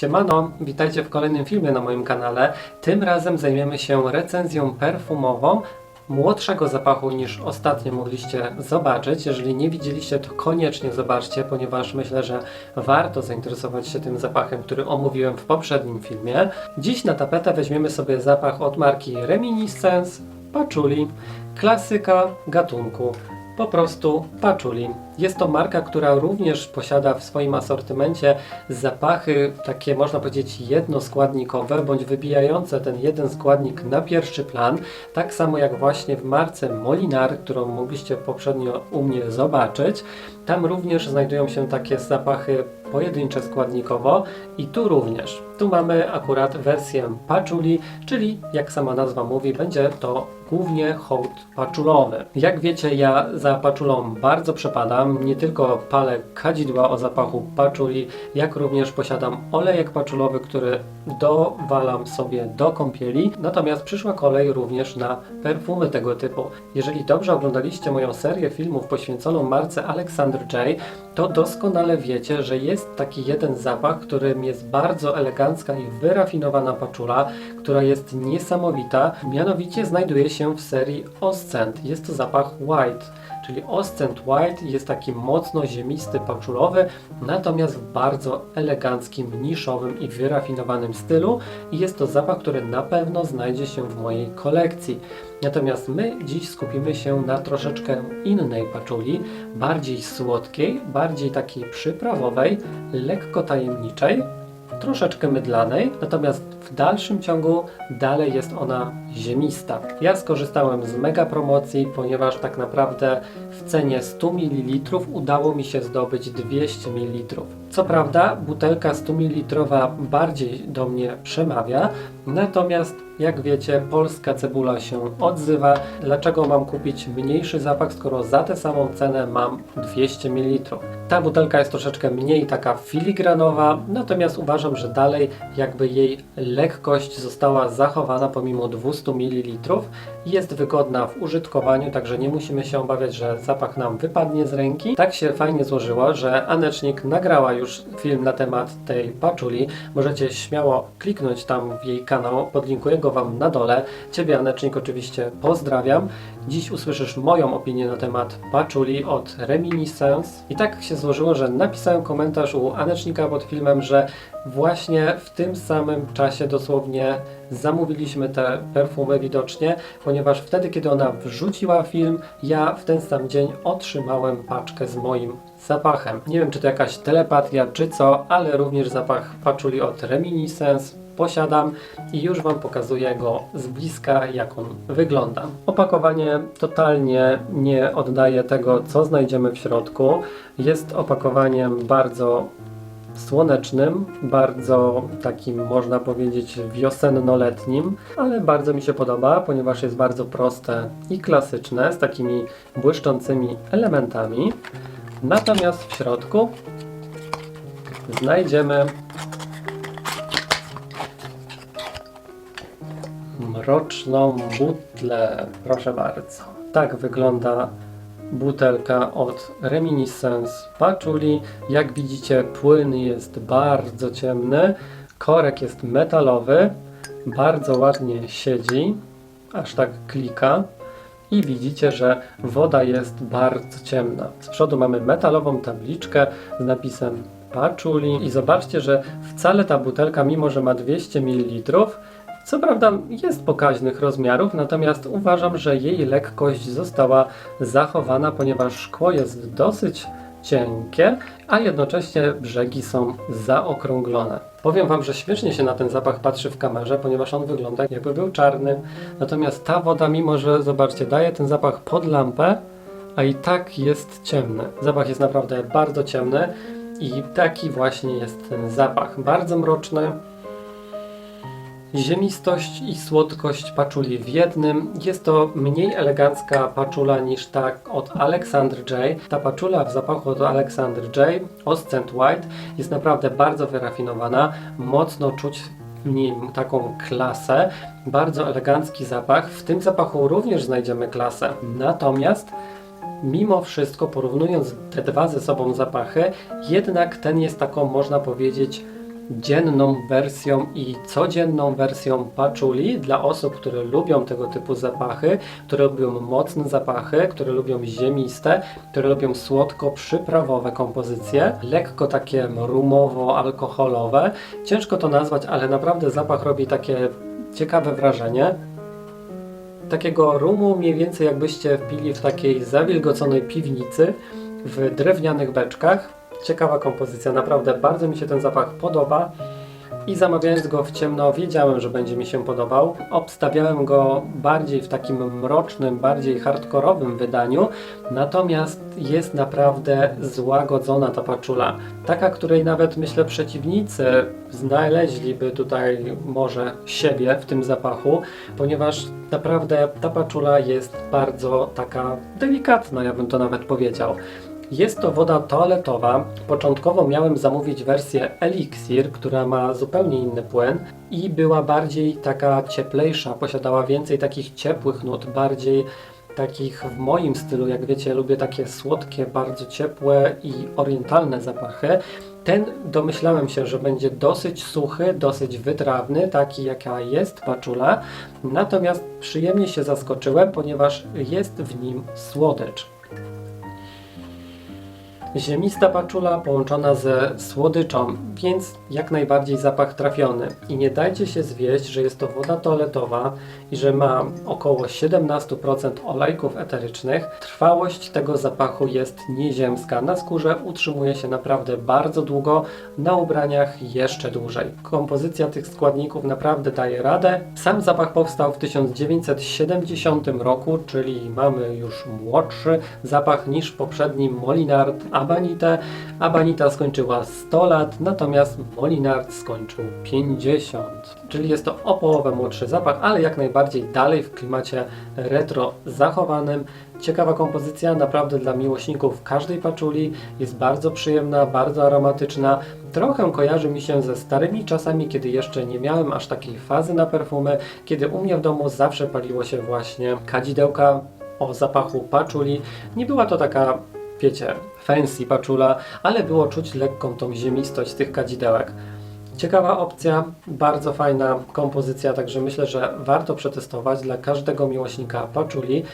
Siemano, witajcie w kolejnym filmie na moim kanale. Tym razem zajmiemy się recenzją perfumową młodszego zapachu niż ostatnio mogliście zobaczyć. Jeżeli nie widzieliście, to koniecznie zobaczcie, ponieważ myślę, że warto zainteresować się tym zapachem, który omówiłem w poprzednim filmie. Dziś na tapetę weźmiemy sobie zapach od marki Reminiscence Patchouli, klasyka gatunku po prostu Patchouli. Jest to marka, która również posiada w swoim asortymencie zapachy takie można powiedzieć jednoskładnikowe, bądź wybijające ten jeden składnik na pierwszy plan, tak samo jak właśnie w marce Molinar, którą mogliście poprzednio u mnie zobaczyć. Tam również znajdują się takie zapachy pojedyncze składnikowo i tu również. Tu mamy akurat wersję patchouli, czyli jak sama nazwa mówi, będzie to głównie hołd paczulowy. Jak wiecie, ja za paczulą bardzo przepadam. Nie tylko palę kadzidła o zapachu paczuli, jak również posiadam olejek paczulowy, który dowalam sobie do kąpieli. Natomiast przyszła kolej również na perfumy tego typu. Jeżeli dobrze oglądaliście moją serię filmów poświęconą marce Alexander J, to doskonale wiecie, że jest taki jeden zapach, którym jest bardzo elegancka i wyrafinowana paczula, która jest niesamowita. Mianowicie znajduje się w serii Oscent. Jest to zapach White czyli Oscent White jest taki mocno ziemisty, paczulowy, natomiast w bardzo eleganckim, niszowym i wyrafinowanym stylu i jest to zapach, który na pewno znajdzie się w mojej kolekcji. Natomiast my dziś skupimy się na troszeczkę innej paczuli, bardziej słodkiej, bardziej takiej przyprawowej, lekko tajemniczej, troszeczkę mydlanej, natomiast dalszym ciągu dalej jest ona ziemista. Ja skorzystałem z mega promocji, ponieważ tak naprawdę w cenie 100 ml udało mi się zdobyć 200 ml. Co prawda butelka 100 ml bardziej do mnie przemawia, natomiast jak wiecie polska cebula się odzywa. Dlaczego mam kupić mniejszy zapach, skoro za tę samą cenę mam 200 ml? Ta butelka jest troszeczkę mniej taka filigranowa, natomiast uważam, że dalej jakby jej lekkość została zachowana pomimo 200 ml jest wygodna w użytkowaniu, także nie musimy się obawiać, że zapach nam wypadnie z ręki. Tak się fajnie złożyło, że Anecznik nagrała już film na temat tej paczuli. Możecie śmiało kliknąć tam w jej kanał, podlinkuję go Wam na dole. Ciebie Anecznik oczywiście pozdrawiam. Dziś usłyszysz moją opinię na temat paczuli od Reminiscence. I tak się złożyło, że napisałem komentarz u Anecznika pod filmem, że właśnie w tym samym czasie dosłownie zamówiliśmy te perfumy widocznie, ponieważ wtedy, kiedy ona wrzuciła film, ja w ten sam dzień otrzymałem paczkę z moim zapachem. Nie wiem, czy to jakaś telepatia, czy co, ale również zapach paczuli od Reminiscence posiadam i już Wam pokazuję go z bliska, jak on wygląda. Opakowanie totalnie nie oddaje tego, co znajdziemy w środku. Jest opakowaniem bardzo słonecznym, bardzo takim można powiedzieć wiosenno-letnim, ale bardzo mi się podoba, ponieważ jest bardzo proste i klasyczne, z takimi błyszczącymi elementami. Natomiast w środku znajdziemy mroczną butlę. Proszę bardzo. Tak wygląda butelka od Reminiscence Patchouli. Jak widzicie, płyn jest bardzo ciemny, korek jest metalowy, bardzo ładnie siedzi, aż tak klika. I widzicie, że woda jest bardzo ciemna. Z przodu mamy metalową tabliczkę z napisem Patchouli i zobaczcie, że wcale ta butelka, mimo że ma 200 ml, co prawda jest pokaźnych rozmiarów, natomiast uważam, że jej lekkość została zachowana, ponieważ szkło jest dosyć cienkie, a jednocześnie brzegi są zaokrąglone. Powiem Wam, że śmiesznie się na ten zapach patrzy w kamerze, ponieważ on wygląda jakby był czarny. Natomiast ta woda, mimo że zobaczcie, daje ten zapach pod lampę, a i tak jest ciemny. Zapach jest naprawdę bardzo ciemny i taki właśnie jest ten zapach. Bardzo mroczny, Ziemistość i słodkość paczuli w jednym. Jest to mniej elegancka paczula niż ta od Alexander J. Ta paczula w zapachu od Alexander J. Oscent White jest naprawdę bardzo wyrafinowana. Mocno czuć w nim taką klasę. Bardzo elegancki zapach. W tym zapachu również znajdziemy klasę. Natomiast mimo wszystko porównując te dwa ze sobą zapachy, jednak ten jest taką można powiedzieć dzienną wersją i codzienną wersją paczuli dla osób, które lubią tego typu zapachy, które lubią mocne zapachy, które lubią ziemiste, które lubią słodko-przyprawowe kompozycje, lekko takie rumowo-alkoholowe. Ciężko to nazwać, ale naprawdę zapach robi takie ciekawe wrażenie. Takiego rumu mniej więcej jakbyście wpili w takiej zawilgoconej piwnicy w drewnianych beczkach. Ciekawa kompozycja, naprawdę bardzo mi się ten zapach podoba. I zamawiając go w ciemno, wiedziałem, że będzie mi się podobał. Obstawiałem go bardziej w takim mrocznym, bardziej hardkorowym wydaniu, natomiast jest naprawdę złagodzona ta paczula. Taka, której nawet myślę przeciwnicy znaleźliby tutaj może siebie w tym zapachu, ponieważ naprawdę ta paczula jest bardzo taka delikatna, ja bym to nawet powiedział. Jest to woda toaletowa. Początkowo miałem zamówić wersję Elixir, która ma zupełnie inny płyn i była bardziej taka cieplejsza, posiadała więcej takich ciepłych nut, bardziej takich w moim stylu, jak wiecie, lubię takie słodkie, bardzo ciepłe i orientalne zapachy. Ten domyślałem się, że będzie dosyć suchy, dosyć wytrawny, taki jaka jest paczula. Natomiast przyjemnie się zaskoczyłem, ponieważ jest w nim słodycz. Ziemista paczula połączona ze słodyczą, więc jak najbardziej zapach trafiony. I nie dajcie się zwieść, że jest to woda toaletowa i że ma około 17% olejków eterycznych. Trwałość tego zapachu jest nieziemska. Na skórze utrzymuje się naprawdę bardzo długo, na ubraniach jeszcze dłużej. Kompozycja tych składników naprawdę daje radę. Sam zapach powstał w 1970 roku, czyli mamy już młodszy zapach niż poprzedni Molinard Abanite. Abanita skończyła 100 lat, natomiast Molinard skończył 50. Czyli jest to o połowę młodszy zapach, ale jak najbardziej dalej w klimacie retro zachowanym. Ciekawa kompozycja, naprawdę dla miłośników każdej paczuli. Jest bardzo przyjemna, bardzo aromatyczna. Trochę kojarzy mi się ze starymi czasami, kiedy jeszcze nie miałem aż takiej fazy na perfumy, kiedy u mnie w domu zawsze paliło się właśnie kadzidełka o zapachu paczuli. Nie była to taka wiecie, fancy paczula, ale było czuć lekką tą ziemistość tych kadzidełek. Ciekawa opcja, bardzo fajna kompozycja, także myślę, że warto przetestować dla każdego miłośnika paczuli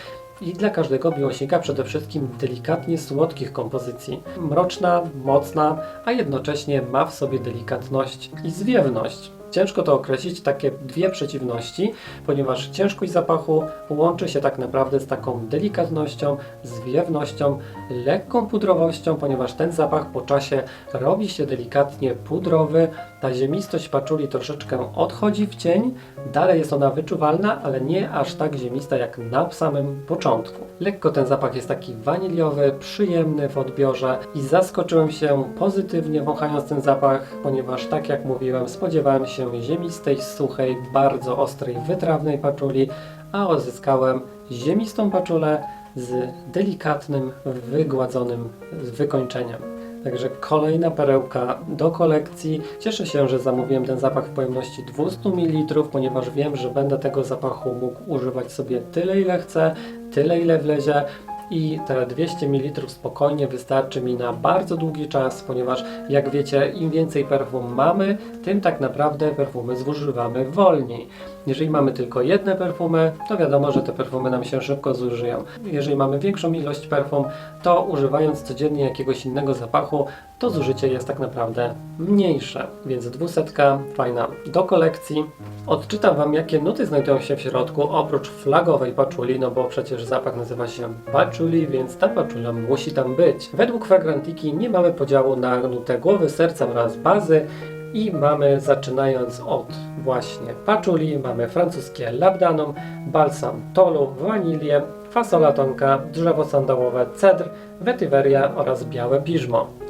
i dla każdego miłośnika przede wszystkim delikatnie słodkich kompozycji. Mroczna, mocna, a jednocześnie ma w sobie delikatność i zwiewność. Ciężko to określić, takie dwie przeciwności, ponieważ ciężkość zapachu łączy się tak naprawdę z taką delikatnością, zwiewnością, lekką pudrowością, ponieważ ten zapach po czasie robi się delikatnie pudrowy, ta ziemistość paczuli troszeczkę odchodzi w cień, dalej jest ona wyczuwalna, ale nie aż tak ziemista jak na samym początku. Lekko ten zapach jest taki waniliowy, przyjemny w odbiorze i zaskoczyłem się pozytywnie wąchając ten zapach, ponieważ tak jak mówiłem, spodziewałem się ziemistej, suchej, bardzo ostrej, wytrawnej paczuli, a uzyskałem ziemistą paczulę z delikatnym, wygładzonym wykończeniem. Także kolejna perełka do kolekcji. Cieszę się, że zamówiłem ten zapach w pojemności 200 ml, ponieważ wiem, że będę tego zapachu mógł używać sobie tyle ile chcę, tyle ile wlezie i te 200 ml spokojnie wystarczy mi na bardzo długi czas, ponieważ jak wiecie, im więcej perfum mamy, tym tak naprawdę perfumy zużywamy wolniej. Jeżeli mamy tylko jedne perfumy, to wiadomo, że te perfumy nam się szybko zużyją. Jeżeli mamy większą ilość perfum, to używając codziennie jakiegoś innego zapachu, to zużycie jest tak naprawdę mniejsze. Więc dwusetka, fajna do kolekcji. Odczytam Wam, jakie nuty znajdują się w środku, oprócz flagowej paczuli, no bo przecież zapach nazywa się paczuli, więc ta paczula musi tam być. Według Fragrantiki nie mamy podziału na nutę głowy, serca oraz bazy, i mamy zaczynając od właśnie paczuli, mamy francuskie labdanum, balsam tolu, wanilię, fasola tonka, drzewo sandałowe, cedr, wetyweria oraz białe piżmo.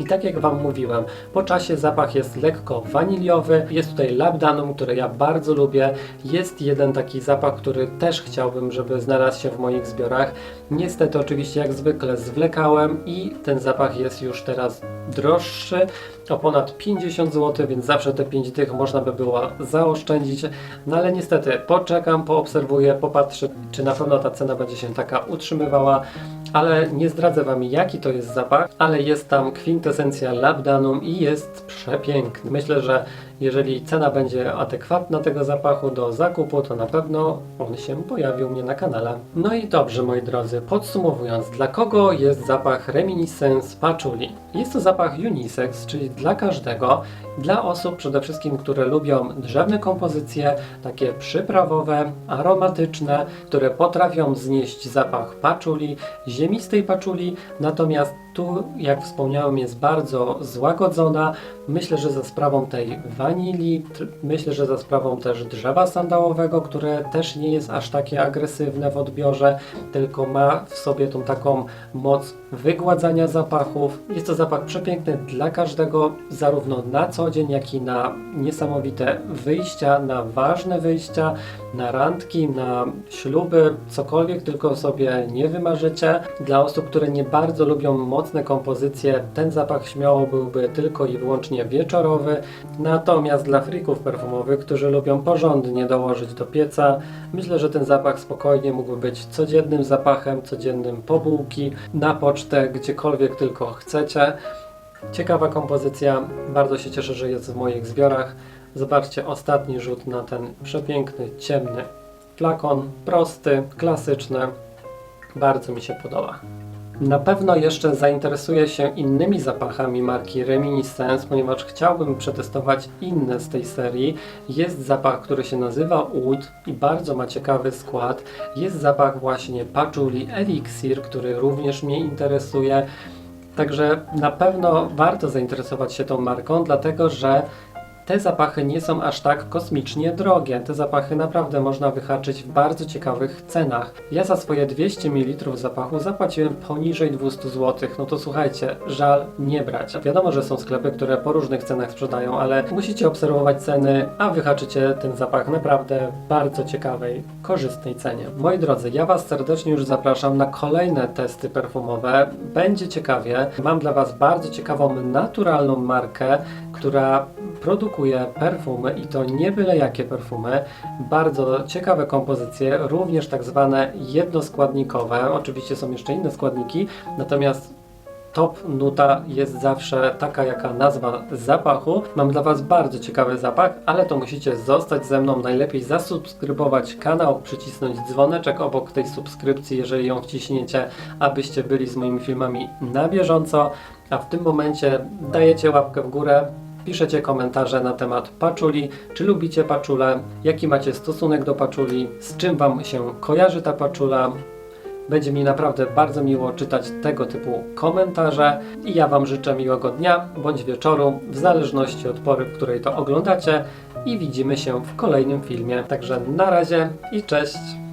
I tak jak Wam mówiłem, po czasie zapach jest lekko waniliowy. Jest tutaj labdanum, który ja bardzo lubię. Jest jeden taki zapach, który też chciałbym, żeby znalazł się w moich zbiorach. Niestety oczywiście jak zwykle zwlekałem i ten zapach jest już teraz droższy o ponad 50 zł, więc zawsze te 5 tych można by było zaoszczędzić. No ale niestety poczekam, poobserwuję, popatrzę, czy na pewno ta cena będzie się taka utrzymywała. Ale nie zdradzę Wam jaki to jest zapach, ale jest tam kwintesencja labdanum i jest przepiękny. Myślę, że jeżeli cena będzie adekwatna tego zapachu do zakupu, to na pewno on się pojawi u mnie na kanale. No i dobrze, moi drodzy, podsumowując, dla kogo jest zapach Reminiscence Patchouli? Jest to zapach unisex, czyli dla każdego, dla osób przede wszystkim, które lubią drzewne kompozycje, takie przyprawowe, aromatyczne, które potrafią znieść zapach paczuli, ziemistej paczuli, natomiast tu, jak wspomniałem, jest bardzo złagodzona. Myślę, że za sprawą tej wanilii, myślę, że za sprawą też drzewa sandałowego, które też nie jest aż takie agresywne w odbiorze, tylko ma w sobie tą taką moc wygładzania zapachów. Jest to zapach przepiękny dla każdego, zarówno na co dzień, jak i na niesamowite wyjścia, na ważne wyjścia, na randki, na śluby, cokolwiek tylko sobie nie wymarzycie. Dla osób, które nie bardzo lubią mocne kompozycje, ten zapach śmiało byłby tylko i wyłącznie wieczorowy. Natomiast dla frików perfumowych, którzy lubią porządnie dołożyć do pieca, myślę, że ten zapach spokojnie mógłby być codziennym zapachem, codziennym po bułki, na pocztę, gdziekolwiek tylko chcecie. Ciekawa kompozycja, bardzo się cieszę, że jest w moich zbiorach. Zobaczcie ostatni rzut na ten przepiękny, ciemny flakon, prosty, klasyczny. Bardzo mi się podoba. Na pewno jeszcze zainteresuję się innymi zapachami marki Reminiscence, ponieważ chciałbym przetestować inne z tej serii. Jest zapach, który się nazywa Oud i bardzo ma ciekawy skład. Jest zapach właśnie Patchouli Elixir, który również mnie interesuje. Także na pewno warto zainteresować się tą marką, dlatego że te zapachy nie są aż tak kosmicznie drogie. Te zapachy naprawdę można wyhaczyć w bardzo ciekawych cenach. Ja za swoje 200 ml zapachu zapłaciłem poniżej 200 zł. No to słuchajcie, żal nie brać. Wiadomo, że są sklepy, które po różnych cenach sprzedają, ale musicie obserwować ceny, a wyhaczycie ten zapach naprawdę bardzo ciekawej, korzystnej cenie. Moi drodzy, ja Was serdecznie już zapraszam na kolejne testy perfumowe. Będzie ciekawie. Mam dla Was bardzo ciekawą, naturalną markę, która produkuje perfumy i to nie byle jakie perfumy, bardzo ciekawe kompozycje, również tak zwane jednoskładnikowe. Oczywiście są jeszcze inne składniki, natomiast top nuta jest zawsze taka jaka nazwa zapachu. Mam dla Was bardzo ciekawy zapach, ale to musicie zostać ze mną. Najlepiej zasubskrybować kanał, przycisnąć dzwoneczek obok tej subskrypcji, jeżeli ją wciśniecie, abyście byli z moimi filmami na bieżąco. A w tym momencie dajecie łapkę w górę, piszecie komentarze na temat paczuli, czy lubicie paczulę, jaki macie stosunek do paczuli, z czym Wam się kojarzy ta paczula. Będzie mi naprawdę bardzo miło czytać tego typu komentarze i ja Wam życzę miłego dnia bądź wieczoru, w zależności od pory, w której to oglądacie i widzimy się w kolejnym filmie. Także na razie i cześć!